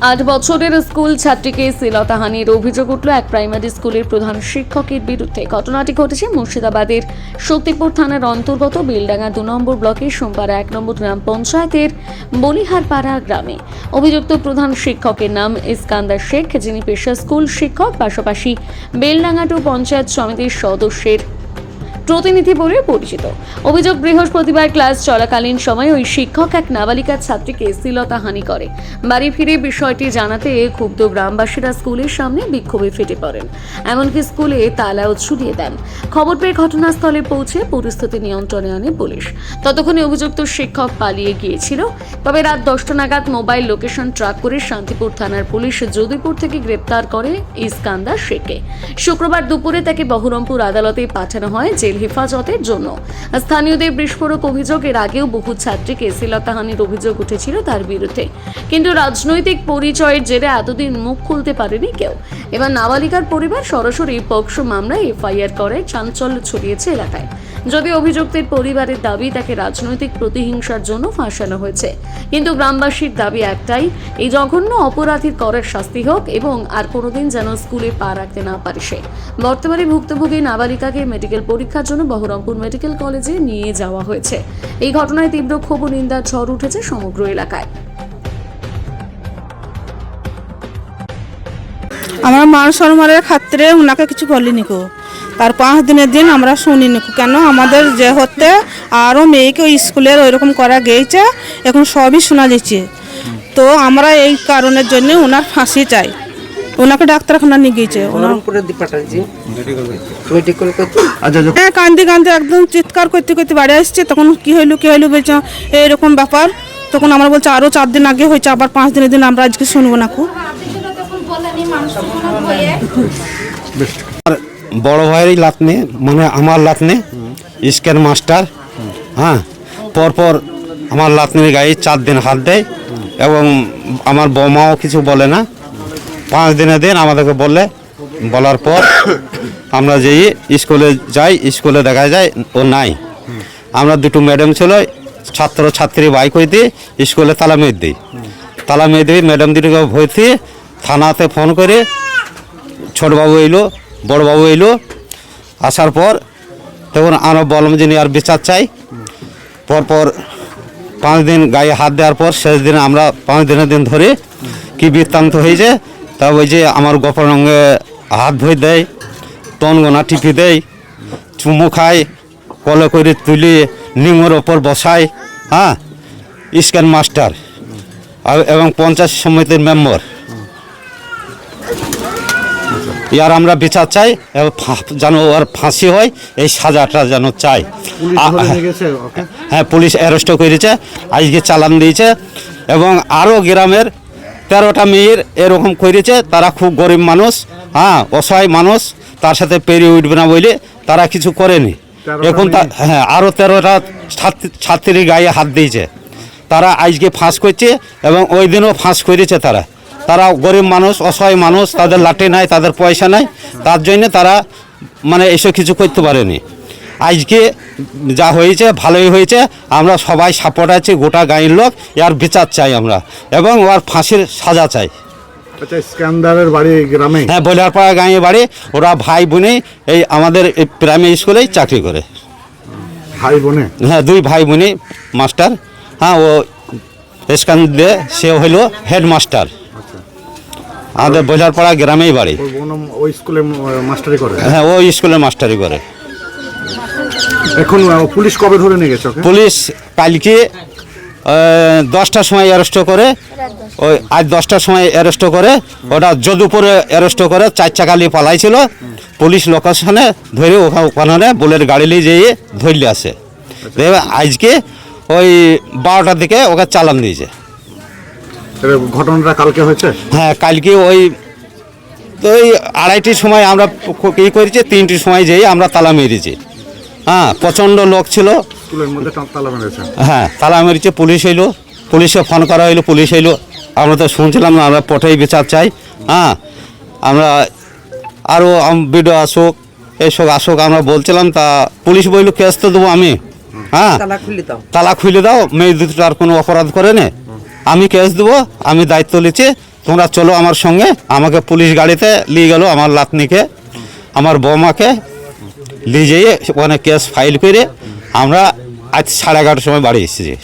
আট বছরের স্কুল ছাত্রীকে শ্লীলতাহানির অভিযোগ উঠল। এক প্রাইমারি স্কুলের প্রধান শিক্ষকের বিরুদ্ধে ঘটনাটি ঘটেছে মুর্শিদাবাদের শক্তিপুর থানার অন্তর্গত বেলডাঙ্গা দু নম্বর ব্লকের সোমপাড়া এক নম্বর গ্রাম পঞ্চায়েতের বলিহারপাড়া গ্রামে। অভিযুক্ত প্রধান শিক্ষকের নাম ইস্কান্দার শেখ, যিনি পেশা স্কুল শিক্ষক, পাশাপাশি বেলডাঙ্গা টু পঞ্চায়েত সমিতির সদস্যের প্রতিনিধি বলে পরিচিত। অভিযোগ বৃহস্পতিবার ক্লাস চলাকালীন সময় ওই শিক্ষক এক নাবালিকা ছাত্রীকে শ্লীলতাহানি করে। বাড়ি ফিরে বিষয়টি জানাতে ক্ষুব্ধ গ্রামবাসীরা স্কুলের সামনে বিক্ষোভে ফেটে পড়েন। এমনকি স্কুলে তালাও ঝুলিয়ে দেন। খবর পেয়ে ঘটনাস্থলে পৌঁছে পরিস্থিতি নিয়ন্ত্রণে আনে পুলিশ। ততক্ষণে অভিযুক্ত শিক্ষক পালিয়ে গিয়েছিল। তবে রাত দশটা নাগাদ মোবাইল লোকেশন ট্রাক করে শান্তিপুর থানার পুলিশ যদুপুর থেকে গ্রেপ্তার করে ইস্কান্দার শেখকে। শুক্রবার দুপুরে তাকে বহরমপুর আদালতে পাঠানো হয় জেল হেফাজতের জন্য। স্থানীয়দের বিস্ফোরক অভিযোগের আগেও বহু ছাত্রীকে শ্লীলতাহানির অভিযোগ উঠেছিল তার বিরুদ্ধে। কিন্তু রাজনৈতিক পরিচয়ের জেরে এতদিন মুখ খুলতে পারেনি কেউ। এবার নাবালিকার পরিবার সরাসরি পক্সো মামলায় এফআইআর করে, চাঞ্চল্য ছড়িয়েছে এলাকায়। যদি অভিযুক্তের পরিবারের দাবি তাকে রাজনৈতিক প্রতিহিংসার জন্য ফাঁসানো হয়েছে। কিন্তু গ্রামবাসীর দাবি একটাই, এই জঘন্য অপরাধীর করের শাস্তি হোক এবং আর কোনোদিন যেন স্কুলে পা রাখতে না পারে সে। বর্তমানে ভুক্তভোগী নাবালিকাকে মেডিকেল পরীক্ষার জন্য বহরমপুর মেডিকেল কলেজে নিয়ে যাওয়া হয়েছে। এই ঘটনায় তীব্র ক্ষোভ নিন্দার ঝড় উঠেছে সমগ্র এলাকায়। আমার মান সম্মানের খাতিরে ওনাকে কিছু বলিনি কো তার পাঁচ দিনের দিন আমরা শুনিনি। কেন? আমাদের যে হতে আরও মেয়েকে ওই স্কুলের ওইরকম করা গিয়েছে এখন সবই শোনা যাচ্ছে। তো আমরা এই কারণের জন্য ওনার ফাঁসি চাই। ওনাকে ডাক্তারখানা নিয়ে গিয়েছে আচ্ছা যখন হ্যাঁ কান্দি কান্দি একদম চিৎকার করতে করতে বাড়ি আসছে। তখন কি হইল কি হইল বলছে এইরকম ব্যাপার। তখন আমরা বলছি আরও চার দিন আগে হয়েছে আবার পাঁচ দিনের দিন আমরা আজকে শুনব না কো। আর বড় ভাইয়েরই লাতনে মানে আমার লাতনে স্ক্যান মাস্টার হ্যাঁ পরপর আমার লাতনির গায়ে চার দিন হাত দেয় এবং আমার বৌমাও কিছু বলে না। পাঁচ দিনের দিন আমাদেরকে বলে, বলার পর আমরা যেই স্কুলে যাই, স্কুলে দেখা যায় ও নাই। আমরা দুটো ম্যাডাম ছিল, ছাত্র, ছাত্রী বাইক হয়ে হইতে স্কুলে তালা মেয়ে দিই। তালা মেয়ে দিই ম্যাডাম দুটোকে ভর্তি থানাতে ফোন করে ছোটবাবু এলো বড়বাবু এলো, আসার পর তখন আমরা বললাম যে আর বিচার চাই। পরপর পাঁচ দিন গায়ে হাত দেওয়ার পর শেষ দিনে আমরা পাঁচ দিনের দিন ধরে কি বৃত্তান্ত হয়েছে, তা ওই যে আমার গোপন অঙ্গে হাত ধুয়ে দেয় টনগোনা টিপি দেয়, চুমু খায়, কলে করে তুলে নিমের ওপর বসায় হ্যাঁ স্ক্যান মাস্টার এবং পঞ্চায়েত সমিতির মেম্বার। ইয়ার আমরা বিচার চাই যেন ওর ফাঁসি হয় এই সাজাটা যেন চাই। হ্যাঁ পুলিশ অ্যারেস্টও করেছে আজকে চালান দিয়েছে এবং আরও গ্রামের তেরোটা মেয়ের এরকম করেছে তারা খুব গরিব মানুষ হ্যাঁ অসহায় মানুষ তার সাথে পেরিয়ে উঠবে না বলে তারা কিছু করেনি। এখন তা- হ্যাঁ আরও তেরোটা ছাত্রী- ছাত্রীর গায়ে হাত দিয়েছে। তারা আজকে ফাঁস করছে এবং ওই দিনও ফাঁস করেছে তারা। তারা গরিব মানুষ অসহায় মানুষ তাদের লাঠি নাই তাদের পয়সা নাই তার জন্য তারা মানে এসব কিছু করতে পারেনি। আজকে যা হয়েছে ভালোই হয়েছে আমরা সবাই সাপোর্ট আছি গোটা গাঁয়ের লোক এর বিচার চাই আমরা এবং ওর ফাঁসির সাজা চাই। আচ্ছা স্ক্যান্দারের বাড়ি গ্রামে? হ্যাঁ বলিয়ারপাড়া গাঁয়ে বাড়ি ওরা ভাই বোনে এই আমাদের এই প্রাইমারি স্কুলেই চাকরি করে। ভাই বোনে? হ্যাঁ দুই ভাই বোনে মাস্টার হ্যাঁ ও স্কান দিয়ে সে হইল হেডমাস্টার আমাদের বোঝারপাড়া গ্রামেই বাড়ি। ওই স্কুলে মাস্টারি করে? হ্যাঁ ও স্কুলে মাস্টারি করে। এখন পুলিশ কবে ধরে নিয়ে গেছে পুলিশ কালকে দশটার সময় অ্যারেস্ট করে ওই আজ দশটার সময় অ্যারেস্ট করে ওটা যদুপুরে অ্যারেস্ট করে চার চাকা নিয়ে পালাইছিল। পুলিশ লোকেশনে ধরে ওখানে বুলের গাড়ি নিয়ে যেয়ে ধরলে আসে। আজকে ওই বারোটার দিকে ওকে চালান দিয়েছে। ঘটনাটা কালকে হয়েছে? হ্যাঁ কালকে ওই তো ওই আড়াইটির সময় আমরা ক- ই করেছি তিনটির সময় যেয়ে আমরা তালা মেরেছি। হ্যাঁ প্রচণ্ড লোক ছিল। স্কুলের মধ্যে টা- তালা মেরেছে। হ্যাঁ তালা মেরেছে পুলিশ হইল পুলিশে ফোন করা হইল পুলিশ হইল আমরা তো শুনছিলাম না আমরা পটেই বিচার চাই। হ্যাঁ আমরা আরও বিডিও আসুক এইসব আসুক আমরা বলছিলাম তা পুলিশ বলল কেস তো দেবো আমি। হ্যাঁ তালা খুলে দাও। তালা খুলে দাও মেয়ে দুটো আর কোনো অপরাধ করে নে। আমি কেস দেবো, আমি দায়িত্ব নিচ্ছি, তোমরা চলো আমার সঙ্গে, আমাকে পুলিশ গাড়িতে নিয়ে গেলো আমার লাতনিকে, আমার বৌমাকে, নিয়ে যেয়ে ওখানে কেস ফাইল করে আমরা আজ সাড়ে এগারোটার সময় বাড়ি এসেছি।